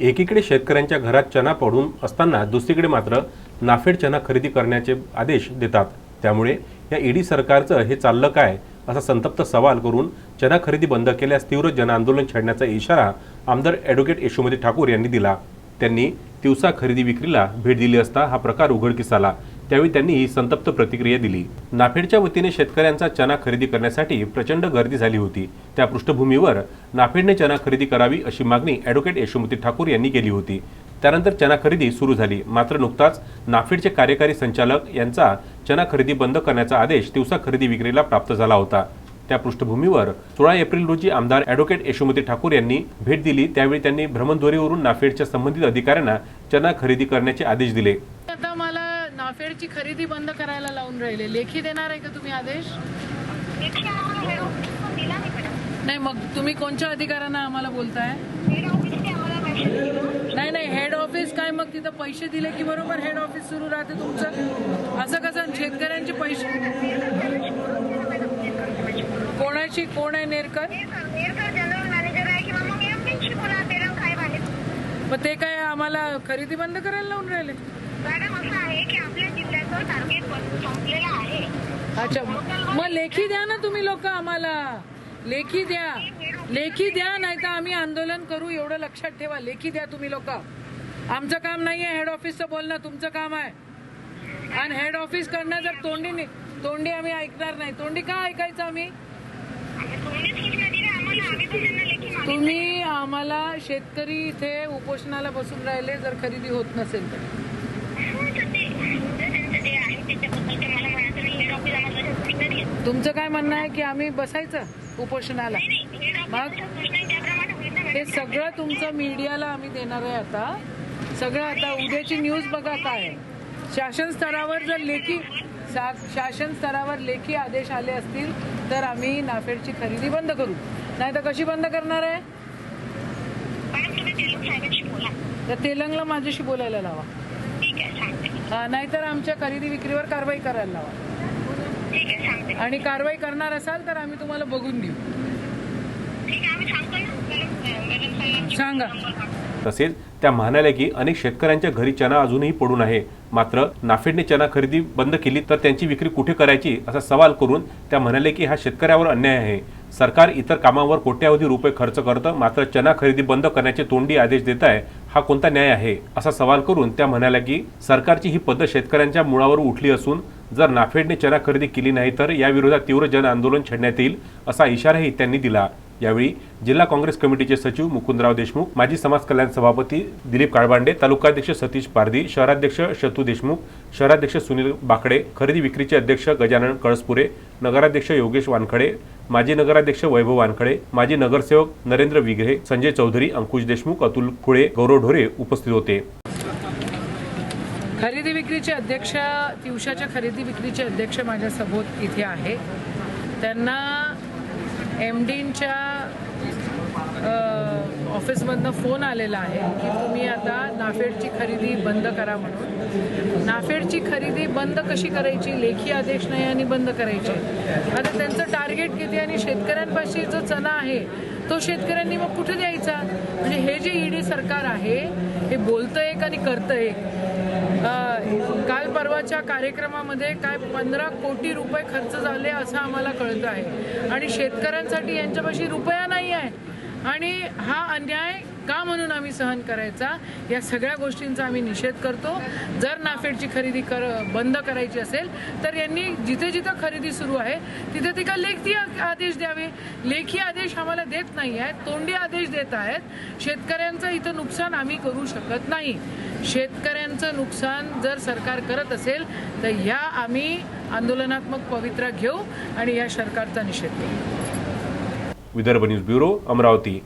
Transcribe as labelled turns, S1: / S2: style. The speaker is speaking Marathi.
S1: एकीकडे शेतकऱ्यांच्या घरात चना पडून असताना दुसरीकडे मात्र नाफेड चना खरेदी करण्याचे आदेश देतात. त्यामुळे या ईडी सरकारचं हे चाललं काय असा संतप्त सवाल करून चना खरेदी बंद केल्यास तीव्र जनआंदोलन छेडण्याचा इशारा आमदार ॲडव्होकेट यशोमती ठाकूर यांनी दिला. त्यांनी तिवसा खरेदी विक्रीला भेट दिली असता हा प्रकार उघडकीस आला. त्यावेळी त्यांनी ही संतप्त प्रतिक्रिया दिली. नाफेडच्या वतीने शेतकऱ्यांचा चना खरेदी करण्यासाठी प्रचंड गर्दी झाली होती. त्या पृष्ठभूमीवर नाफेडने चना खरेदी करावी अशी मागणी ॲडव्होकेट यशोमती ठाकूर यांनी केली होती. त्यानंतर चना खरेदी सुरू झाली. मात्र नुकताच नाफेडचे कार्यकारी संचालक यांचा चना खरेदी बंद करण्याचा आदेश दिवसा खरेदी विक्रीला प्राप्त झाला होता. त्या पृष्ठभूमीवर सोळा एप्रिल रोजी आमदार ॲडव्होकेट यशोमती ठाकूर यांनी भेट दिली. त्यावेळी त्यांनी भ्रमणध्वरीवरून नाफेडच्या संबंधित अधिकाऱ्यांना चना खरेदी करण्याचे आदेश दिले.
S2: नाफेडची खरेदी बंद करायला लावून राहिले. लेखी देणार आहे का तुम्ही आदेश? नाही मग तुम्ही कोणत्या अधिकाऱ्यांना आम्हाला बोलताय? नाही नाही हेड ऑफिस काय मग तिथं पैसे दिले की बरोबर हेड ऑफिस सुरू राहते तुमचं? असं कसं? शेतकऱ्यांचे पैसे? कोणाची कोण आहे नेरकर? मग ते काय आम्हाला खरेदी बंद करायला लावून राहिले? अच्छा मग लेखी द्या ना तुम्ही लोक आम्हाला. लेखी द्या. लेखी द्या नाही तर आम्ही आंदोलन करू एवढं लक्षात ठेवा. लेखी द्या तुम्ही लोक. आमचं काम नाही आहे हेड ऑफिसचं बोलणं तुमचं काम आहे. आणि हेड ऑफिस कडनं जर तोंडी नि- तोंडी आम्ही ऐकणार नाही. तोंडी का ऐकायचं आम्ही? तुम्ही आम्हाला शेतकरी इथे उपोषणाला बसून राहिले जर खरेदी होत नसेल तर. तुमचं काय म्हणणं आहे की आम्ही बसायचं उपोषणाला? मग हे सगळं तुमचं मीडियाला आम्ही देणार आहे आता. सगळं आता उद्याची न्यूज बघा काय. शासन स्तरावर जर लेखी शासन स्तरावर लेखी आदेश आले असतील तर आम्ही नाफेडची खरेदी बंद करू. नाही तर कशी बंद करणार आहे? तर तेलंगला माझ्याशी बोलायला लावा. हा, नाहीतर आमच्या खरेदी विक्रीवर कारवाई करायला लावा. आणि कारवाई करणार असाल तर आम्ही तुम्हाला बघून देऊ. सांगा.
S1: तसेच त्या म्हणाल्या की अनेक शेतकऱ्यांच्या घरी चना अजूनही पडून आहे. मात्र नाफेडने चना खरेदी बंद केली तर त्यांची विक्री कुठे करायची असा सवाल करून त्या म्हणाले की हा शेतकऱ्यावर अन्याय आहे. सरकार इतर कामावर कोट्यावधी रुपये खर्च करतं मात्र चना खरेदी बंद करण्याचे तोंडी आदेश देत आहे. हा कोणता न्याय आहे? असा सवाल करून त्या म्हणाल्या की सरकारची ही पद्धत शेतकऱ्यांच्या मुळावर उठली असून जर नाफेडने चना खरेदी केली नाही तर याविरोधात तीव्र जन आंदोलन छेडण्यात येईल असा इशाराही त्यांनी दिला. यावेळी जिल्हा काँग्रेस कमिटीचे सचिव मुकुंदराव देशमुख माजी समाज कल्याण सभापती दिलीप काळबांडे तालुकाध्यक्ष सतीश पारधी शहराध्यक्ष शतू देशमुख शहराध्यक्ष सुनील बाकडे खरेदी विक्रीचे अध्यक्ष गजानन कळसपुरे नगराध्यक्ष योगेश वानखडे माजी नगराध्यक्ष वैभव वानखडे माजी नगरसेवक नरेंद्र विघ्रे संजय चौधरी अंकुश देशमुख अतुल फुळे गौरव ढोरे उपस्थित होते.
S2: खरेदी विक्रीचे अध्यक्ष तिवशाच्या खरेदी विक्रीचे अध्यक्ष माझ्या सभोत इथे आहे. त्यांना एम डींच्या ऑफिसमधनं फोन आलेला आहे की तुम्ही आता नाफेडची खरेदी बंद करा म्हणून. नाफेडची खरेदी बंद कशी करायची? लेखी आदेश नाही आणि बंद करायची. आता त्यांचं टार्गेट किती आणि शेतकऱ्यांपाशी जो चना आहे तो शेतकऱ्यांनी मग कुठे द्यायचा? म्हणजे हे जे ईडी सरकार आहे हे बोलतं एक आणि करतं एक काल परवाच्या कार्यक्रमामध्ये काय पंधरा कोटी रुपये खर्च झाले असं आम्हाला कळतं आहे. आणि शेतकऱ्यांसाठी यांच्यापाशी रुपया नाही आहे. आणि हा अन्याय का म्हणून आम्ही सहन करायचा? या सगळ्या गोष्टींचा आम्ही निषेध करतो. जर नाफेडची खरेदी कर बंद करायची असेल तर यांनी जिथे जिथं खरेदी सुरू आहे तिथे तिका लेखी आदेश द्यावे. लेखी आदेश आम्हाला देत नाही आहेत तोंडी आदेश देत आहेत. शेतकऱ्यांचं इथं नुकसान आम्ही करू शकत नाही. शेतकऱ्यांचं नुकसान जर सरकार करत असेल तर ह्या आम्ही आंदोलनात्मक पवित्रा घेऊ आणि या सरकारचा निषेध करू.
S1: Vidarbha news bureau Amravati.